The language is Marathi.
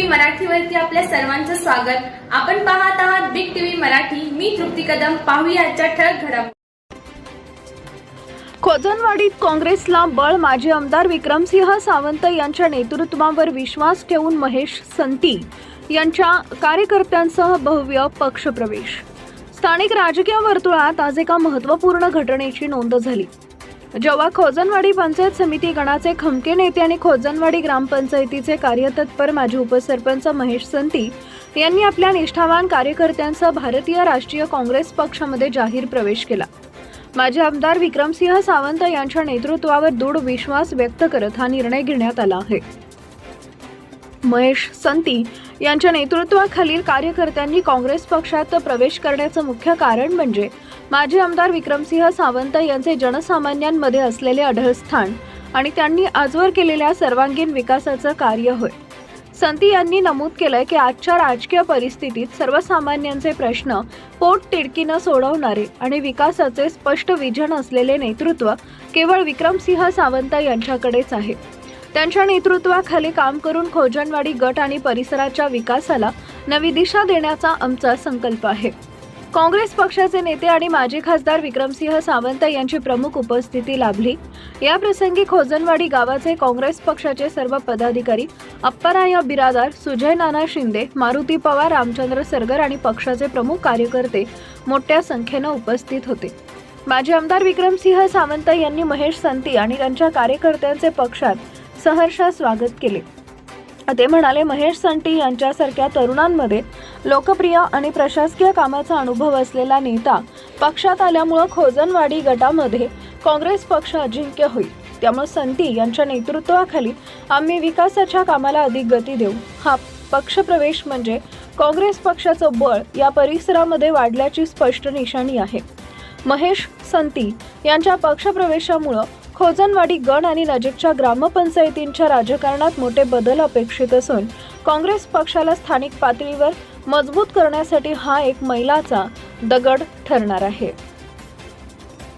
टीव्ही मराठीवरती आपल्या सर्वांचं स्वागत. आपण पाहत आहात बिग टीव्ही मराठी. मी तृप्ती कदम. पाहूया आजच्या ठळक घडामोडी खोजनवाडीत काँग्रेसला बळ माजी आमदार विक्रमसिंह सावंत यांच्या नेतृत्वावर विश्वास ठेवून महेश संती यांच्या कार्यकर्त्यांसह भव्य पक्षप्रवेश. स्थानिक राजकीय वर्तुळात आज एका महत्त्वपूर्ण घटनेची नोंद झाली. जेव्हा खोजनवाडी पंचायत समिती गणाचे खमके नेते आणि खोजनवाडी ग्रामपंचायतीचे कार्यतत्पर माजी उपसरपंच महेश संती यांनी आपल्या निष्ठावान कार्यकर्त्यांसह भारतीय राष्ट्रीय काँग्रेस पक्षामध्ये जाहीर प्रवेश केला. माजी आमदार विक्रमसिंह सावंत यांच्या नेतृत्वावर दृढ विश्वास व्यक्त करत हा निर्णय घेण्यात आला आहे. महेश संती यांच्या नेतृत्वाखालील कार्यकर्त्यांनी काँग्रेस पक्षात प्रवेश करण्याचं मुख्य कारण म्हणजे माजी आमदार विक्रमसिंह सावंत यांचे जनसामान्यांमध्ये असलेले अढळ स्थान आणि त्यांनी आजवर केलेल्या सर्वांगीण विकासाचं कार्य होय. संती यांनी नमूद केलंय की आजच्या राजकीय परिस्थितीत सर्वसामान्यांचे प्रश्न पोट तिडकीनं सोडवणारे आणि विकासाचे स्पष्ट विजन असलेले नेतृत्व केवळ विक्रमसिंह सावंत यांच्याकडेच आहे. त्यांच्या नेतृत्वाखाली काम करून खोजनवाडी गट आणि परिसराच्या विकासाला नवी दिशा देण्याचा आमचा संकल्प आहे. काँग्रेस पक्षाचे नेते आणि माजी खासदार विक्रमसिंह सावंत यांची प्रमुख उपस्थिती लाभली. या प्रसंगी खोजनवाडी गावाचे काँग्रेस पक्षाचे सर्व पदाधिकारी अप्पराया बिरादार सुजय नाना शिंदे मारुती पवार रामचंद्र सरगर आणि पक्षाचे प्रमुख कार्यकर्ते मोठ्या संख्येनं उपस्थित होते. माजी आमदार विक्रमसिंह सावंत यांनी महेश संती आणि त्यांच्या कार्यकर्त्यांचे पक्षात सहर्ष स्वागत केले. ते म्हणाले महेश संटी यांच्यासारख्या तरुणांमध्ये लोकप्रिय आणि प्रशासकीय कामाचा अनुभव असलेला नेता पक्षात आल्यामुळं खोजनवाडी गटामध्ये काँग्रेस पक्ष अजिंक्य होईल. त्यामुळे संती यांच्या नेतृत्वाखाली आम्ही विकासाच्या कामाला अधिक गती देऊ. हा पक्षप्रवेश म्हणजे काँग्रेस पक्षाचं बळ या परिसरामध्ये वाढल्याची स्पष्ट निशाणी आहे. महेश संती यांच्या पक्षप्रवेशामुळं खोजनवाडी गण आणि नजीकच्या ग्रामपंचायतींच्या राजकारणात मोठे बदल अपेक्षित असून काँग्रेस पक्षाला स्थानिक पातळीवर मजबूत करण्यासाठी हा एक मैलाचा दगड ठरणार आहे.